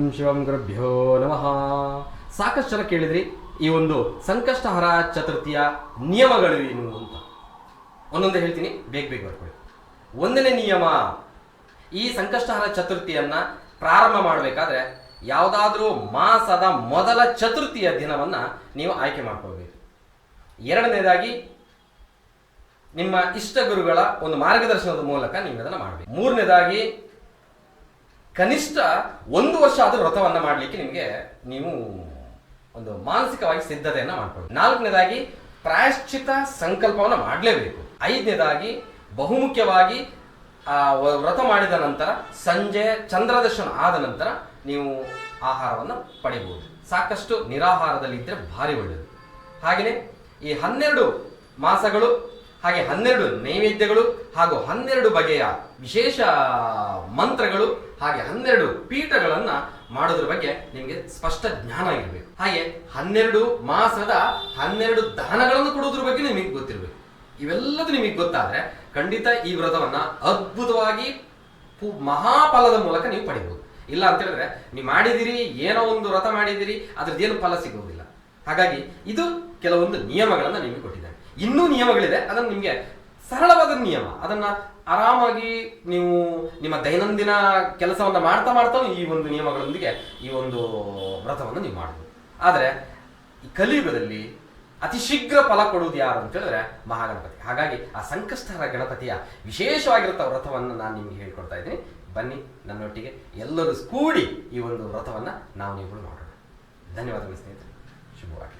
ಓಂ ಶಿವಂ ಗುರುಭ್ಯೋ ನಮಃ. ಸಾಕಷ್ಟು ಜನ ಕೇಳಿದ್ರಿ, ಈ ಒಂದು ಸಂಕಷ್ಟಹರ ಚತುರ್ಥಿಯ ನಿಯಮಗಳು ಏನು ಅಂತ. ಒಂದೊಂದು ಹೇಳ್ತೀನಿ, ಬೇಗ ಬೇಗ ಬರ್ಕೊಳ್ಳಿ. ಒಂದನೇ ನಿಯಮ, ಈ ಸಂಕಷ್ಟಹರ ಚತುರ್ಥಿಯನ್ನ ಪ್ರಾರಂಭ ಮಾಡಬೇಕಾದ್ರೆ ಯಾವುದಾದ್ರೂ ಮಾಸದ ಮೊದಲ ಚತುರ್ಥಿಯ ದಿನವನ್ನ ನೀವು ಆಯ್ಕೆ ಮಾಡ್ಕೊಳ್ಬೇಕು. ಎರಡನೇದಾಗಿ, ನಿಮ್ಮ ಇಷ್ಟ ಗುರುಗಳ ಒಂದು ಮಾರ್ಗದರ್ಶನದ ಮೂಲಕ ನೀವು ಅದನ್ನು ಮಾಡಬೇಕು. ಮೂರನೇದಾಗಿ ಕನಿಷ್ಠ ಒಂದು ವರ್ಷ ಆದರೂ ವ್ರತವನ್ನ ಮಾಡಲಿಕ್ಕೆ ನಿಮಗೆ ನೀವು ಒಂದು ಮಾನಸಿಕವಾಗಿ ಸಿದ್ಧತೆಯನ್ನ ಮಾಡ್ಕೊಳ್ಳಿ. ನಾಲ್ಕನೇದಾಗಿ ಪ್ರಾಯಶ್ಚಿತ ಸಂಕಲ್ಪವನ್ನು ಮಾಡಲೇಬೇಕು. ಐದನೇದಾಗಿ ಬಹುಮುಖ್ಯವಾಗಿ, ಆ ವ್ರತ ಮಾಡಿದ ನಂತರ, ಸಂಜೆ ಚಂದ್ರದರ್ಶನ ಆದ ನಂತರ ನೀವು ಆಹಾರವನ್ನು ಪಡೆಯಬಹುದು ಸಾಕಷ್ಟು ನಿರಾಹಾರದಲ್ಲಿ ಇದ್ದರೆ ಭಾರಿ ಒಳ್ಳೆಯದು ಹಾಗೆಯೇ ಈ ಹನ್ನೆರಡು ಮಾಸಗಳು, ಹಾಗೆ ಹನ್ನೆರಡು ನೈವೇದ್ಯಗಳು ಹಾಗೂ ಹನ್ನೆರಡು ಬಗೆಯ ವಿಶೇಷ ಮಂತ್ರಗಳು ಹಾಗೆ ಹನ್ನೆರಡು ಪೀಠಗಳನ್ನ ಮಾಡೋದ್ರ ಬಗ್ಗೆ ನಿಮಗೆ ಸ್ಪಷ್ಟ ಜ್ಞಾನ ಇರಬೇಕು. ಹಾಗೆ ಹನ್ನೆರಡು ಮಾಸದ ಹನ್ನೆರಡು ದಾನಗಳನ್ನು ಕೊಡೋದ್ರ ಬಗ್ಗೆ ನಿಮಗೆ ಗೊತ್ತಿರಬೇಕು. ಇವೆಲ್ಲದೂ ನಿಮಗೆ ಗೊತ್ತಾದ್ರೆ ಖಂಡಿತ ಈ ವ್ರತವನ್ನ ಅದ್ಭುತವಾಗಿ ಮಹಾಫಲದ ಮೂಲಕ ನೀವು ಪಡಿಬಹುದು ಇಲ್ಲ ಅಂತ ಹೇಳಿದ್ರೆ ನೀವು ಮಾಡಿದಿರಿ, ಏನೋ ಒಂದು ವ್ರತ ಮಾಡಿದಿರಿ ಅದ್ರದ್ದೇನು ಫಲ ಸಿಗುವುದಿಲ್ಲ ಹಾಗಾಗಿ ಇದು ಕೆಲವೊಂದು ನಿಯಮಗಳನ್ನು ನಿಮಗೆ ಕೊಟ್ಟಿದ್ದಾರೆ. ಇನ್ನೂ ನಿಯಮಗಳಿದೆ, ಅದನ್ನು ನಿಮಗೆ ಸರಳವಾದ ನಿಯಮ, ಅದನ್ನ ಆರಾಮಾಗಿ ನೀವು ನಿಮ್ಮ ದೈನಂದಿನ ಕೆಲಸವನ್ನು ಮಾಡ್ತಾ ಮಾಡ್ತಾ ಈ ಒಂದು ನಿಯಮಗಳೊಂದಿಗೆ ಈ ಒಂದು ವ್ರತವನ್ನು ನೀವು ಮಾಡಬಹುದು ಆದರೆ ಈ ಕಲಿಯುಗದಲ್ಲಿ ಅತಿ ಶೀಘ್ರ ಫಲ ಕೊಡುವುದು ಯಾರು ಅಂತ ಹೇಳಿದ್ರೆ ಮಹಾಗಣಪತಿ. ಹಾಗಾಗಿ ಆ ಸಂಕಷ್ಟಹರ ಗಣಪತಿಯ ವಿಶೇಷವಾಗಿರುತ್ತ ವ್ರತವನ್ನು ನಾನು ನಿಮಗೆ ಹೇಳ್ಕೊಡ್ತಾ ಇದ್ದೀನಿ. ಬನ್ನಿ, ನನ್ನೊಟ್ಟಿಗೆ ಎಲ್ಲರೂ ಕೂಡಿ ಈ ಒಂದು ವ್ರತವನ್ನು ನಾವು ನೀವು ಮಾಡೋಣ. ಧನ್ಯವಾದಗಳು ಸ್ನೇಹಿತರೆ. ಶುಭವಾಗಿ